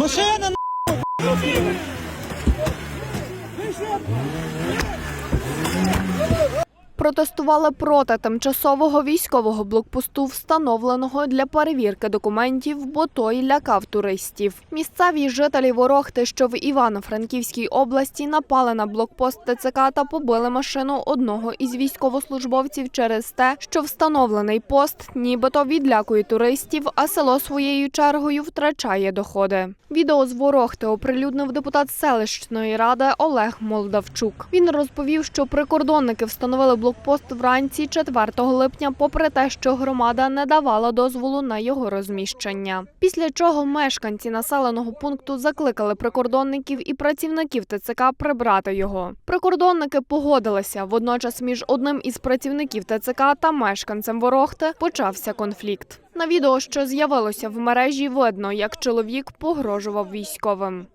Машина Протестували проти тимчасового військового блокпосту, встановленого для перевірки документів, бо той лякав туристів. Місцеві жителі Ворохти, що в Івано-Франківській області, напали на блокпост ТЦК та побили машину одного із військовослужбовців через те, що встановлений пост нібито відлякує туристів, а село своєю чергою втрачає доходи. Відео з Ворохти оприлюднив депутат селищної ради Олег Молдавчук. Він розповів, що прикордонники встановили блокпост вранці 4 липня, попри те, що громада не давала дозволу на його розміщення. Після чого мешканці населеного пункту закликали прикордонників і працівників ТЦК прибрати його. Прикордонники погодилися. Водночас між одним із працівників ТЦК та мешканцем Ворохти почався конфлікт. На відео, що з'явилося в мережі, видно, як чоловік погрожував військовим.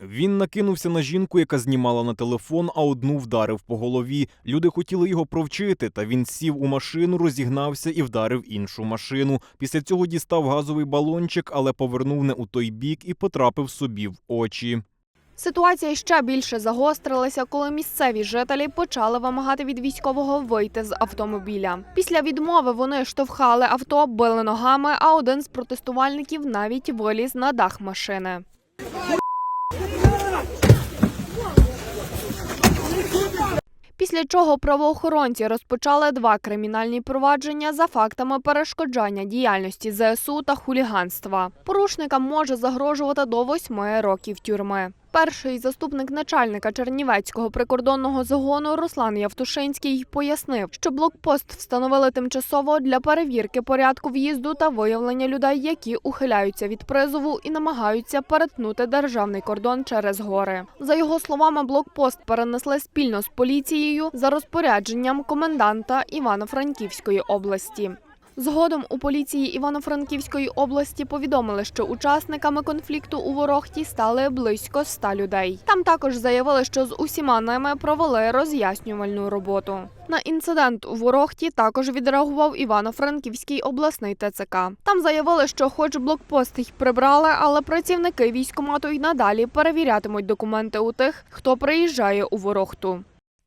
Він накинувся на жінку, яка знімала на телефон, а одну вдарив по голові. Люди хотіли його провчити, та він сів у машину, розігнався і вдарив іншу машину. Після цього дістав газовий балончик, але повернув не у той бік і потрапив собі в очі. Ситуація ще більше загострилася, коли місцеві жителі почали вимагати від військового вийти з автомобіля. Після відмови вони штовхали авто, били ногами, а один з протестувальників навіть виліз на дах машини. Після чого правоохоронці розпочали два кримінальні провадження за фактами перешкоджання діяльності ЗСУ та хуліганства. Порушникам може загрожувати до восьми років тюрми. Перший заступник начальника Чернівецького прикордонного загону Руслан Явтушинський пояснив, що блокпост встановили тимчасово для перевірки порядку в'їзду та виявлення людей, які ухиляються від призову і намагаються перетнути державний кордон через гори. За його словами, блокпост перенесли спільно з поліцією за розпорядженням коменданта Івано-Франківської області. Згодом у поліції Івано-Франківської області повідомили, що учасниками конфлікту у Ворохті стали близько ста людей. Там також заявили, що з усіма ними провели роз'яснювальну роботу. На інцидент у Ворохті також відреагував Івано-Франківський обласний ТЦК. Там заявили, що, хоч блокпост й прибрали, але працівники військкомату й надалі перевірятимуть документи у тих, хто приїжджає у Ворохту.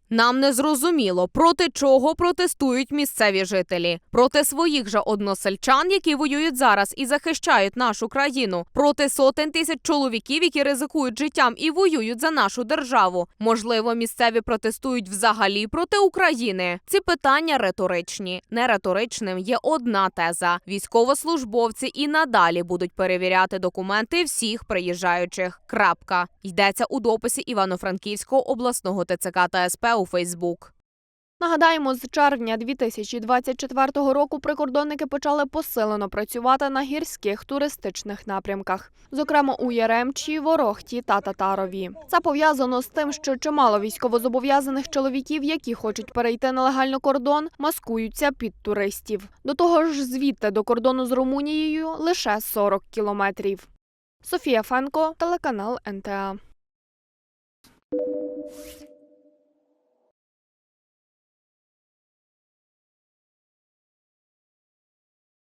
Нам не зрозуміло, проти чого протестують місцеві жителі. Проти своїх же односельчан, які воюють зараз і захищають нашу країну, проти сотень тисяч чоловіків, які ризикують життям і воюють за нашу державу. Можливо, місцеві протестують взагалі проти України. Ці питання риторичні. Не риторичним є одна теза: військовослужбовці і надалі будуть перевіряти документи всіх приїжджаючих. Крапка йдеться у дописі Івано-Франківського обласного ТЦК та СП у Фейсбук. Нагадаємо, з червня 2024 року прикордонники почали посилено працювати на гірських туристичних напрямках, зокрема у Яремчі, Ворохті та Татарові. Це пов'язано з тим, що чимало військовозобов'язаних чоловіків, які хочуть перейти нелегально кордон, маскуються під туристів. До того ж, звідти до кордону з Румунією лише 40 кілометрів. Софія Фенко, телеканал НТА.